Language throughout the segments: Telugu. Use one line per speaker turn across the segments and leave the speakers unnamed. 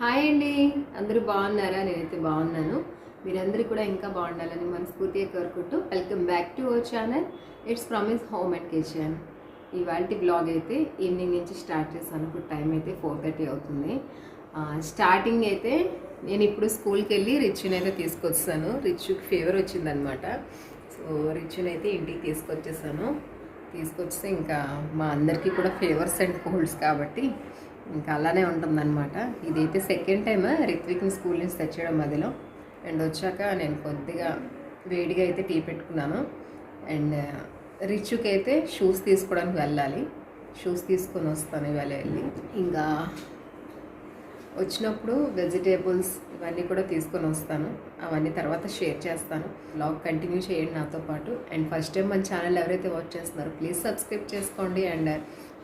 హాయ్ అండి. అందరూ బాగున్నారా? నేనైతే బాగున్నాను. మీరందరూ కూడా ఇంకా బాగుండాలని మనస్ఫూర్తిగా కోరుకుంటూ welcome back to our channel. It's promise home and kitchen ఇవాళ బ్లాగ్ అయితే ఈవినింగ్ నుంచి స్టార్ట్ చేశాను. ఇప్పుడు టైం అయితే ఫోర్ థర్టీ అవుతుంది. స్టార్టింగ్ అయితే నేను ఇప్పుడు స్కూల్కి వెళ్ళి రిచ్ని అయితే తీసుకొచ్చాను. రిచ్కి ఫీవర్ వచ్చిందనమాట సో రిచ్ని అయితే ఇంటికి తీసుకొచ్చేసాను తీసుకొచ్చి ఇంకా మా అందరికీ కూడా ఫీవర్స్ అండ్ కోల్డ్స్ కాబట్టి ఇంకా అలానే ఉంటుందన్నమాట. ఇదైతే సెకండ్ టైం రిత్విక్ని స్కూల్ నుంచి తెచ్చడం మధ్యలో. అండ్ వచ్చాక నేను కొద్దిగా వేడిగా అయితే టీ పెట్టుకున్నాను. అండ్ రిచ్కి అయితే షూస్ తీసుకోవడానికి వెళ్ళాలి. షూస్ తీసుకొని వస్తాను ఇవాళ వెళ్ళి. ఇంకా వచ్చినప్పుడు వెజిటేబుల్స్ ఇవన్నీ కూడా తీసుకొని వస్తాను. అవన్నీ తర్వాత షేర్ చేస్తాను. బ్లాగ్ కంటిన్యూ చేయండి నాతో పాటు. అండ్ ఫస్ట్ టైం మన ఛానల్ ఎవరైతే వాచ్ చేస్తున్నారో ప్లీజ్ సబ్స్క్రైబ్ చేసుకోండి. అండ్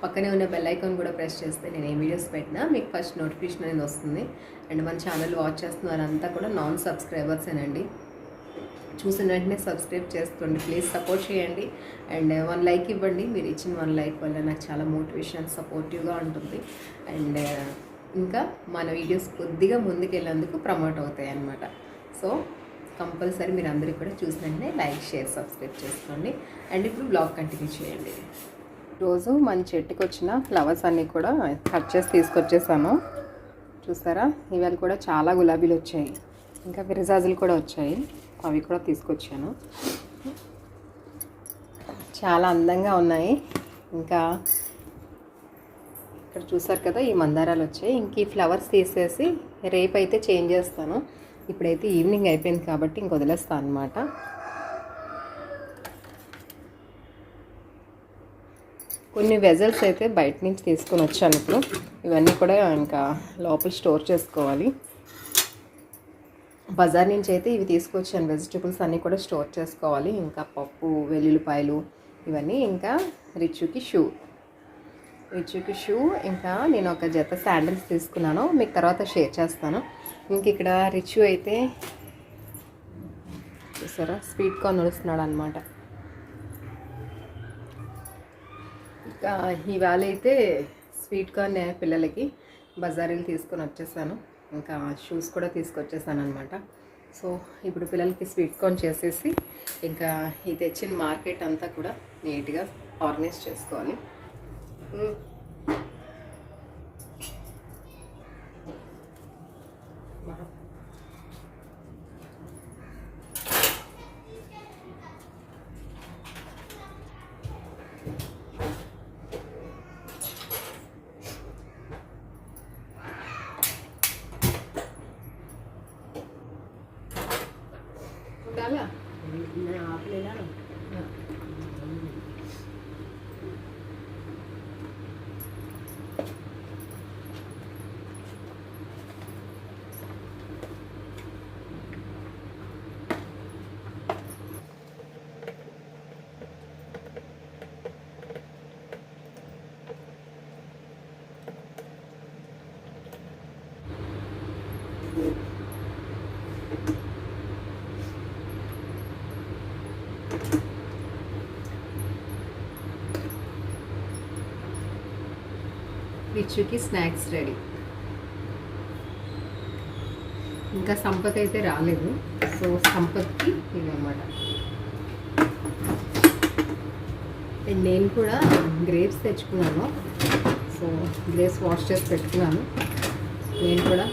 పక్కనే ఉన్న బెల్ ఐకాన్ కూడా ప్రెస్ చేస్తే నేను ఏ వీడియోస్ పెట్టినా మీకు ఫస్ట్ నోటిఫికేషన్ అనేది వస్తుంది. అండ్ మన ఛానల్ వాచ్ చేస్తున్న వారంతా కూడా నాన్ సబ్స్క్రైబర్సేనండి చూసిన వెంటనే సబ్స్క్రైబ్ చేసుకోండి. ప్లీజ్ సపోర్ట్ చేయండి. అండ్ వన్ లైక్ ఇవ్వండి. మీరు ఇచ్చిన వన్ లైక్ వల్ల నాకు చాలా మోటివేషన్ సపోర్టివ్గా ఉంటుంది. అండ్ uh, ఇంకా మన వీడియోస్ కొద్దిగా ముందుకెళ్ళేందుకు ప్రమోట్ అవుతాయి అన్నమాట. సో కంపల్సరీ మీరు అందరూ కూడా చూసిన వెంటనే లైక్ షేర్ సబ్స్క్రైబ్ చేసుకోండి. అండ్ ఇప్పుడు బ్లాగ్ కంటిన్యూ చేయండి. రోజు మన చెట్టుకి వచ్చిన ఫ్లవర్స్ అన్నీ కూడా కట్ చేసి తీసుకొచ్చేసాను. చూసారా? ఇవాళ కూడా చాలా గులాబీలు వచ్చాయి. ఇంకా విరజాజులు కూడా వచ్చాయి. అవి కూడా తీసుకొచ్చాను. చాలా అందంగా ఉన్నాయి. ఇంకా ఇక్కడ చూసారు కదా ఈ మందారాలు వచ్చాయి. ఇంక ఈ ఫ్లవర్స్ తీసేసి రేపు అయితే చేంజ్ చేస్తాను. ఇప్పుడైతే ఈవినింగ్ అయిపోయింది కాబట్టి ఇంక వదిలేస్తాను అనమాట కొన్ని వెజల్స్ అయితే బయట నుంచి తీసుకొని వచ్చాను ఇప్పుడు. ఇవన్నీ కూడా ఇంకా లోపల స్టోర్ చేసుకోవాలి. బజార్ నుంచి అయితే ఇవి తీసుకొచ్చాను. వెజిటేబుల్స్ అన్నీ కూడా స్టోర్ చేసుకోవాలి. ఇంకా పప్పు వెల్లుల్లిపాయలు ఇవన్నీ ఇంకా రిచుకి షూ. రిచుకి షూ ఇంకా నేను ఒక జత శాండిల్స్ తీసుకున్నాను. మీకు తర్వాత షేర్ చేస్తాను. ఇంక ఇక్కడ రిచు అయితే చూసారా? స్వీట్ కార్న్ నడుస్తున్నాడు అనమాట ఇంకా ఇవాళ అయితే స్వీట్ కార్న్ పిల్లలకి బజారీలు తీసుకొని వచ్చేసాను. ఇంకా షూస్ కూడా తీసుకొచ్చేసాను అనమాట సో ఇప్పుడు పిల్లలకి స్వీట్ కార్న్ చేసేసి ఇంకా ఈ తెచ్చిన మార్కెట్ అంతా కూడా నీట్గా ఆర్గనైజ్ చేసుకోవాలి. ఉమ్. ఉండాలా పిచ్చుకి స్నాక్స్ రెడీ. ఇంకా సంపత్ అయితే రాలేదు. సో సంపత్కి ఇవన్నమాట అండ్ నేను కూడా గ్రేప్స్ తెచ్చుకున్నాను. సో గ్రేప్స్ వాష్ చేసి పెట్టుకున్నాను. నేను కూడా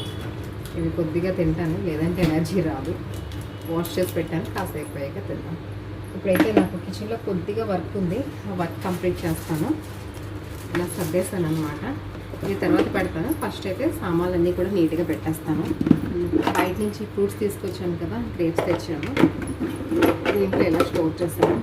ఇవి కొద్దిగా తింటాను. లేదంటే ఎనర్జీ రాదు. వాష్ చేసి పెట్టాను. కాసేపు అయ్యాక తింటాను ఇప్పుడైతే నాకు కిచెన్లో కొద్దిగా వర్క్ ఉంది. ఆ వర్క్ కంప్లీట్ చేస్తాను. ఇలా సర్దేశాను అనమాట ఇది తర్వాత పెడతాను. ఫస్ట్ అయితే సామాన్లన్నీ కూడా నీట్గా పెట్టేస్తాను. బయట నుంచి ఫ్రూట్స్ తీసుకొచ్చాను కదా గ్రేప్స్ తెచ్చాము దీంట్లో ఇలా స్టోర్ చేస్తాను?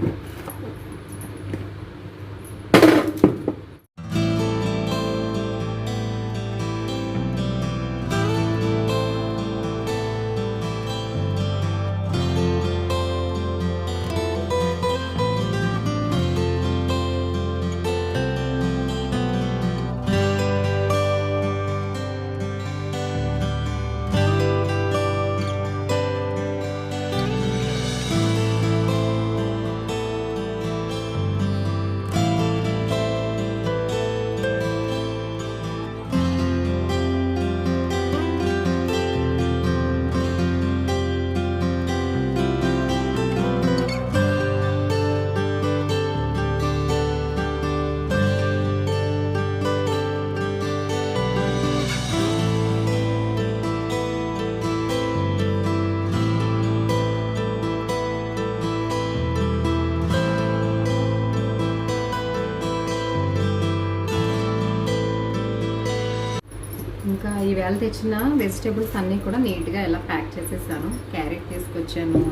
ఈవేళ తెచ్చిన వెజిటేబుల్స్ అన్నీ కూడా నీట్గా ఇలా ప్యాక్ చేసేసాను. క్యారెట్ తీసుకొచ్చాను.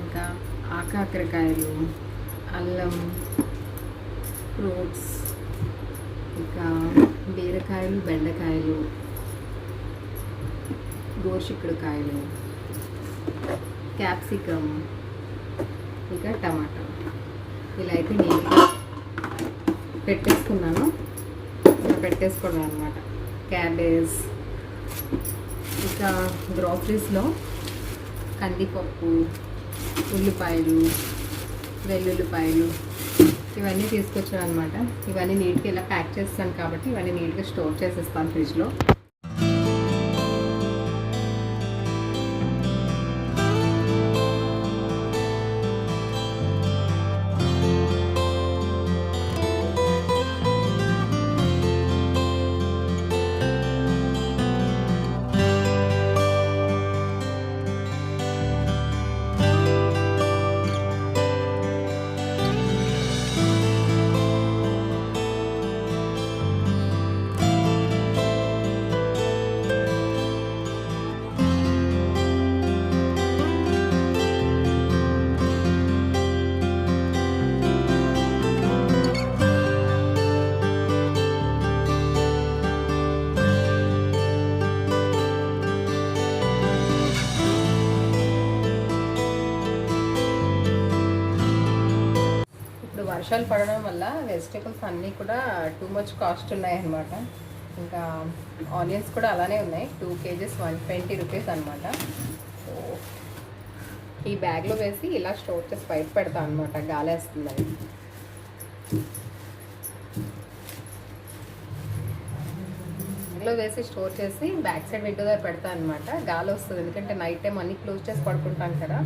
ఇంకా ఆకాకరకాయలు అల్లం ఫ్రూట్స్ ఇంకా బీరకాయలు బెండకాయలు గోరుచిక్కుడుకాయలు క్యాప్సికమ్ ఇంకా టమాటా. ఇలా అయితే నేను పెట్టేసుకున్నాను. ఇలా పెట్టేసుకోవడం అనమాట క్యాబేజ్ ఇంకా గ్రాసరీస్లో కందిపప్పు ఉల్లిపాయలు వెల్లుల్లిపాయలు ఇవన్నీ తీసుకొచ్చాను అనమాట ఇవన్నీ నీట్గా ఇలా ప్యాక్ చేస్తాను కాబట్టి ఇవన్నీ నీట్గా స్టోర్ చేసేస్తాను ఫ్రిడ్జ్లో. ఇప్పుడు వర్షాలు పడడం వల్ల వెజిటేబుల్స్ అన్నీ కూడా టూ మచ్ కాస్ట్ ఉన్నాయన్నమాట. ఇంకా ఆనియన్స్ కూడా అలానే ఉన్నాయి. Two kgs one twenty rupees అనమాట సో ఈ బ్యాగ్లో వేసి ఇలా స్టోర్ చేసి బయట పెడతాను అనమాట గాలి వేస్తుంది బ్యాగ్లో వేసి స్టోర్ చేసి బ్యాక్ సైడ్ విండో దగ్గర పెడతాను అనమాట గాలి వస్తుంది. ఎందుకంటే నైట్ టైం అన్నీ క్లోజ్ చేసి పడుకుంటాం కదా.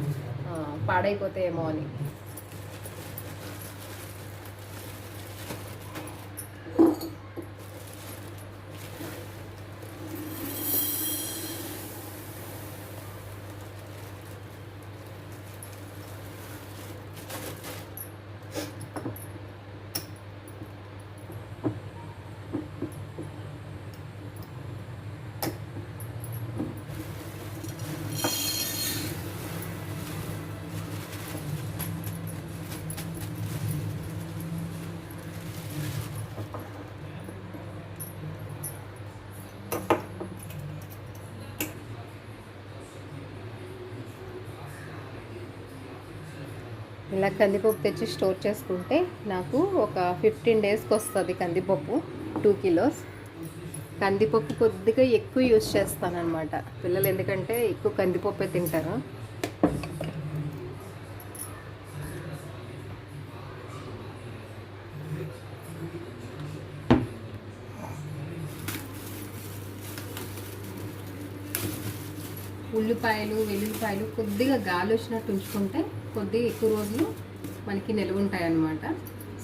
ఆ, పాడైపోతాయేమో అని. ఇలా కందిపప్పు తెచ్చి స్టోర్ చేసుకుంటే నాకు ఒక ఫిఫ్టీన్ డేస్కి వస్తుంది కందిపప్పు టూ కిలోస్. కందిపప్పు కొద్దిగా ఎక్కువ యూస్ చేస్తానన్నమాట. పిల్లలు ఎందుకంటే ఎక్కువ కందిపప్పే తింటారు. ఉల్లిపాయలు వెల్లుల్లిపాయలు కొద్దిగా గాలి వచ్చినట్టు ఉంచుకుంటే కొద్ది ఎక్కువ రోజులు మనకి నిల్వ ఉంటాయన్నమాట.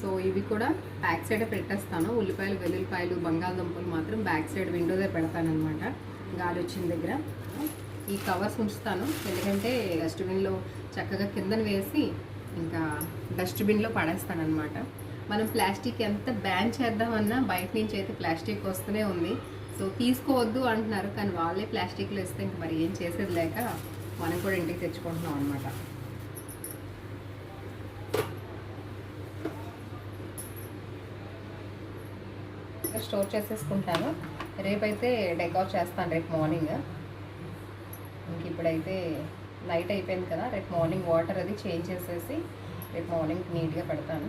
సో ఇవి కూడా బ్యాక్ సైడ్ పెట్టేస్తాను. ఉల్లిపాయలు వెల్లుల్లిపాయలు బంగాళదుంపలు మాత్రం బ్యాక్ సైడ్ విండోదే పెడతానమాట గాలి వచ్చిన దగ్గర. ఈ కవర్స్ ఉంచుతాను. ఎందుకంటే డస్ట్బిన్లో చక్కగా కిందన వేసి ఇంకా డస్ట్బిన్లో పడేస్తానమాట మనం ప్లాస్టిక్ ఎంత బ్యాన్ చేద్దామన్నా బయట నుంచి అయితే ప్లాస్టిక్ వస్తూనే ఉంది. సో తీసుకోవద్దు అంటున్నారు. కానీ వాళ్ళే ప్లాస్టిక్లో ఇస్తే ఇంక మరి ఏం చేసేది లేక మనం కూడా ఇంటికి తెచ్చుకుంటున్నాం అనమాట స్టోర్ చేసేసుకుంటాను. రేపైతే డెకౌట్ చేస్తాను రేపు మార్నింగ్ ఇంక ఇప్పుడైతే నైట్ అయిపోయింది కదా రేపు మార్నింగ్ వాటర్ అది చేంజ్ చేసేసి రేపు మార్నింగ్ నీట్గా పెడతాను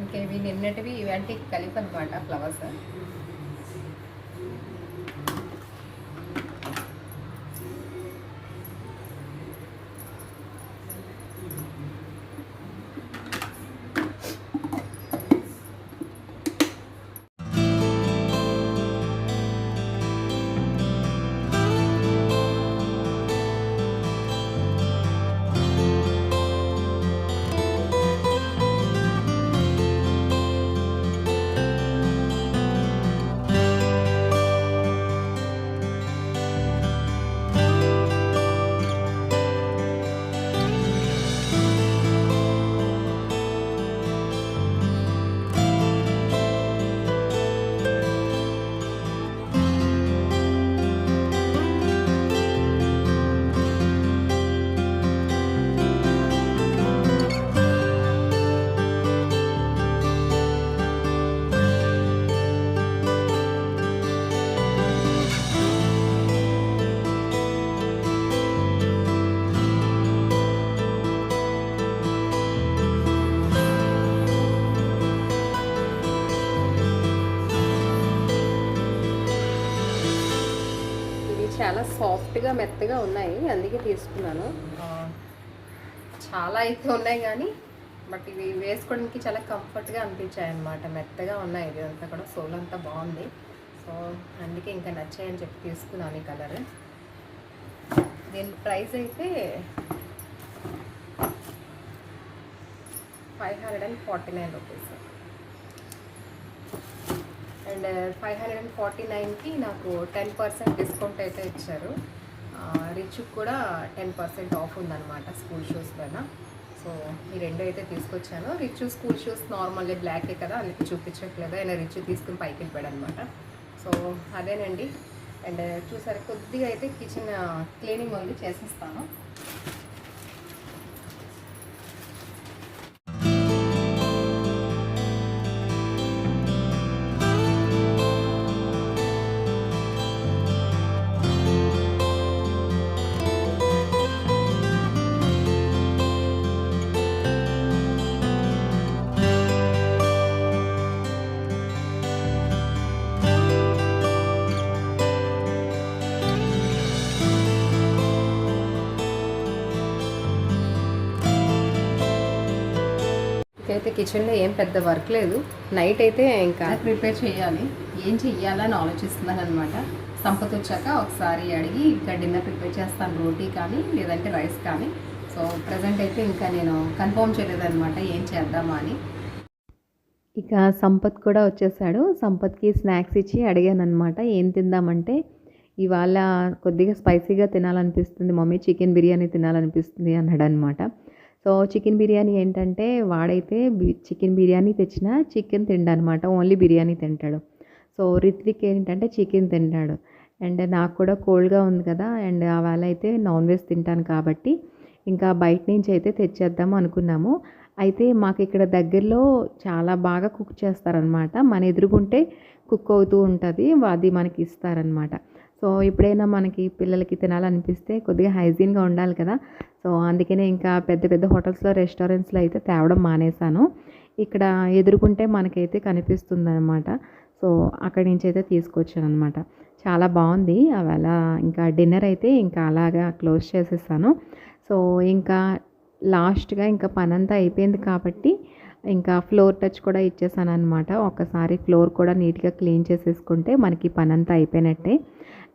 ఇంకా ఇవి నిన్నటివి ఇవంటి కలిపి అనమాట ఫ్లవర్స్. చాలా సాఫ్ట్గా మెత్తగా ఉన్నాయి. అందుకే తీసుకున్నాను. చాలా అయితే ఉన్నాయి కానీ బట్ ఇవి వేసుకోవడానికి చాలా కంఫర్ట్గా అనిపించాయి అనమాట మెత్తగా ఉన్నాయి. ఇది అంతా కూడా సోల్ అంతా బాగుంది. సో అందుకే ఇంకా నచ్చాయని చెప్పి తీసుకున్నాను ఈ కలర్. దీని ప్రైస్ అయితే five hundred and forty nine rupees. And five hundred and forty నైన్కి నాకు టెన్ పర్సెంట్ డిస్కౌంట్ అయితే ఇచ్చారు. రిచ్ కూడా టెన్ పర్సెంట్ ఆఫ్ ఉందన్నమాట స్కూల్ షూస్ పైన. సో ఈ రెండు అయితే తీసుకొచ్చాను. రిచ్ స్కూల్ షూస్ నార్మల్గా బ్లాకే కదా అందుకే చూపించట్లేదు. ఆయన రిచ్ తీసుకుని పైకి వెళ్ళిపోయాడు అనమాట సో అదేనండి. అండ్ చూసారు కొద్దిగా అయితే కిచెన్ uh, క్లీనింగ్ ఉంది చేసేస్తాను. అయితే కిచెన్లో ఏం పెద్ద వర్క్ లేదు. నైట్ అయితే ఇంకా ప్రిపేర్ చేయాలి. ఏం చెయ్యాలని ఆలోచిస్తున్నాను అనమాట సంపత్ వచ్చాక ఒకసారి అడిగి ఇంకా డిన్నర్ ప్రిపేర్ చేస్తాను రోటీ కానీ లేదంటే రైస్ కానీ. సో ప్రజెంట్ అయితే ఇంకా నేను కన్ఫర్మ్ చేయలేదన్నమాట ఏం చేద్దామా అని.
ఇక సంపత్ కూడా వచ్చేసాడు. సంపత్కి స్నాక్స్ ఇచ్చి అడిగాను అనమాట ఏం తిందామంటే ఇవాళ కొద్దిగా స్పైసీగా తినాలనిపిస్తుంది మమ్మీ చికెన్ బిర్యానీ తినాలనిపిస్తుంది అన్నాడు అనమాట సో చికెన్ బిర్యానీ ఏంటంటే వాడైతే బి- చికెన్ బిర్యానీ తెచ్చిన చికెన్ తిండనమాట. ఓన్లీ బిర్యానీ తింటాడు. సో రిత్విక్ ఏంటంటే చికెన్ తింటాడు. అండ్ నాకు కూడా కోల్డ్గా ఉంది కదా అండ్ అవాళ అయితే నాన్ వెజ్ తింటాను కాబట్టి ఇంకా బయట నుంచి అయితే తెచ్చేద్దాం అనుకున్నాము. అయితే మాకు ఇక్కడ దగ్గరలో చాలా బాగా కుక్ చేస్తారనమాట. మన ఎదురుగుంటే కుక్ అవుతూ ఉంటుంది అది మనకి ఇస్తారనమాట. సో ఎప్పుడైనా మనకి పిల్లలకి తినాలనిపిస్తే కొద్దిగా హైజీన్గా ఉండాలి కదా. సో అందుకనే ఇంకా పెద్ద పెద్ద హోటల్స్లో రెస్టారెంట్స్లో అయితే తేవడం మానేశాను. ఇక్కడ ఎదురుకుంటే మనకైతే కనిపిస్తుంది అనమాట సో అక్కడి నుంచి అయితే తీసుకొచ్చాను అనమాట చాలా బాగుంది. అవేళ ఇంకా డిన్నర్ అయితే ఇంకా అలాగా క్లోజ్ చేసేసాను. సో ఇంకా లాస్ట్గా ఇంకా పనంతా అయిపోయింది కాబట్టి ఇంకా ఫ్లోర్ టచ్ కూడా ఇచ్చేసాను అనమాట ఒకసారి ఫ్లోర్ కూడా నీట్గా క్లీన్ చేసేసుకుంటే మనకి పనంతా అయిపోయినట్టే.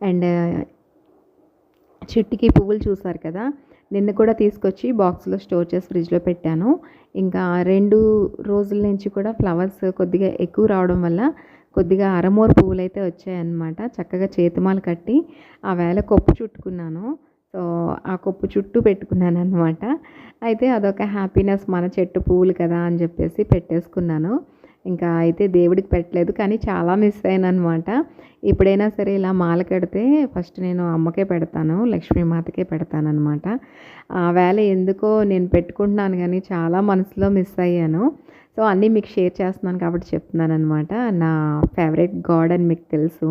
అండ్ చెట్టుకి పువ్వులు చూసారు కదా నిన్న కూడా తీసుకొచ్చి బాక్స్లో స్టోర్ చేసి ఫ్రిడ్జ్లో పెట్టాను. ఇంకా రెండు రోజుల నుంచి కూడా ఫ్లవర్స్ కొద్దిగా ఎక్కువ రావడం వల్ల కొద్దిగా అరమోరు పువ్వులు అయితే వచ్చాయన్నమాట. చక్కగా చేతిమాలు కట్టి ఆ వేళ కొప్పు చుట్టుకున్నాను. సో ఆ కొప్పు చుట్టూ పెట్టుకున్నాను అనమాట అయితే అదొక హ్యాపీనెస్ మన చెట్టు పువ్వులు కదా అని చెప్పేసి పెట్టేసుకున్నాను. ఇంకా అయితే దేవుడికి పెట్టలేదు కానీ చాలా మిస్ అయ్యాను అనమాట ఎప్పుడైనా సరే ఇలా మాల కడితే ఫస్ట్ నేను అమ్మకే పెడతాను లక్ష్మీమాతకే పెడతాను అనమాట ఆ వేళ ఎందుకో నేను పెట్టుకుంటున్నాను కానీ చాలా మనసులో మిస్ అయ్యాను. సో అన్నీ మీకు షేర్ చేస్తున్నాను కాబట్టి చెప్తున్నాను అనమాట నా ఫేవరెట్ గాడ్ అని మీకు తెలుసు.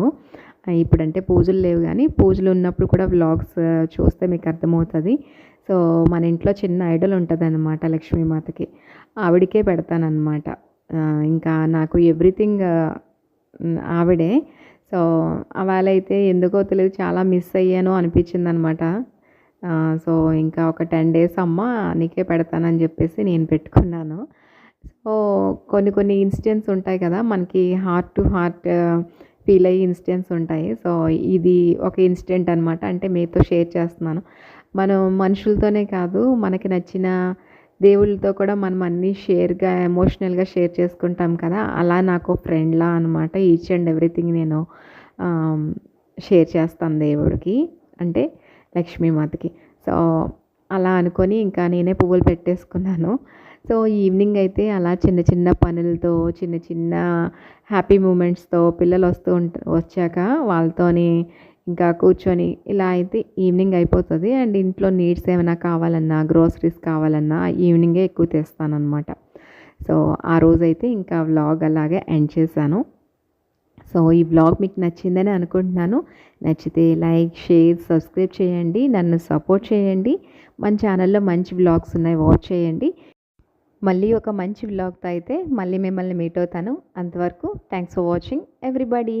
ఇప్పుడంటే పూజలు లేవు కానీ పూజలు ఉన్నప్పుడు కూడా వ్లాగ్స్ చూస్తే మీకు అర్థమవుతుంది. సో మన ఇంట్లో చిన్న ఐడల్ ఉంటుంది అనమాట లక్ష్మీమాతకి. ఆవిడకే పెడతానమాట ఇంకా నాకు ఎవ్రీథింగ్ ఆవిడే. సో అవాళ ఎందుకో తెలియదు చాలా మిస్ అయ్యాను అనిపించింది అనమాట సో ఇంకా ఒక టెన్ డేస్ అమ్మ నీకే పెడతానని చెప్పేసి నేను పెట్టుకున్నాను. సో కొన్ని కొన్ని ఇన్సిడెంట్స్ ఉంటాయి కదా మనకి హార్ట్ టు హార్ట్ ఫీల్ అయ్యే ఇన్సిడెంట్స్ ఉంటాయి. సో ఇది ఒక ఇన్సిడెంట్ అనమాట అంటే మీతో షేర్ చేస్తున్నాను. మనం మనుషులతోనే కాదు మనకి నచ్చిన దేవుళ్ళతో కూడా మనం అన్నీ షేర్గా ఎమోషనల్గా షేర్ చేసుకుంటాం కదా. అలా నాకు ఫ్రెండ్లా అనమాట ఈచ్ అండ్ ఎవ్రీథింగ్ నేను షేర్ చేస్తాను దేవుడికి అంటే లక్ష్మీమాతకి. సో అలా అనుకొని ఇంకా నేనే పువ్వులు పెట్టేసుకున్నాను. సో ఈవినింగ్ అయితే అలా చిన్న చిన్న పనులతో చిన్న చిన్న హ్యాపీ మూమెంట్స్తో పిల్లలు వస్తూ ఉంట వచ్చాక వాళ్ళతోని ఇంకా కూర్చొని ఇలా అయితే ఈవినింగ్ అయిపోతుంది. అండ్ ఇంట్లో నీడ్స్ ఏమైనా కావాలన్నా గ్రోసరీస్ కావాలన్నా ఈవినింగే ఎక్కువ తెస్తానమాట సో ఆ రోజైతే ఇంకా వ్లాగ్ అలాగే ఎండ్ చేశాను. సో ఈ వ్లాగ్ మీకు నచ్చిందని అనుకుంటున్నాను. నచ్చితే లైక్ షేర్ సబ్స్క్రైబ్ చేయండి. నన్ను సపోర్ట్ చేయండి. మన ఛానల్లో మంచి వ్లాగ్స్ ఉన్నాయి వాచ్ చేయండి. మళ్ళీ ఒక మంచి వ్లాగ్తో అయితే మళ్ళీ మిమ్మల్ని మీట్ అవుతాను. అంతవరకు థ్యాంక్స్ ఫర్ వాచింగ్ ఎవ్రీబడీ.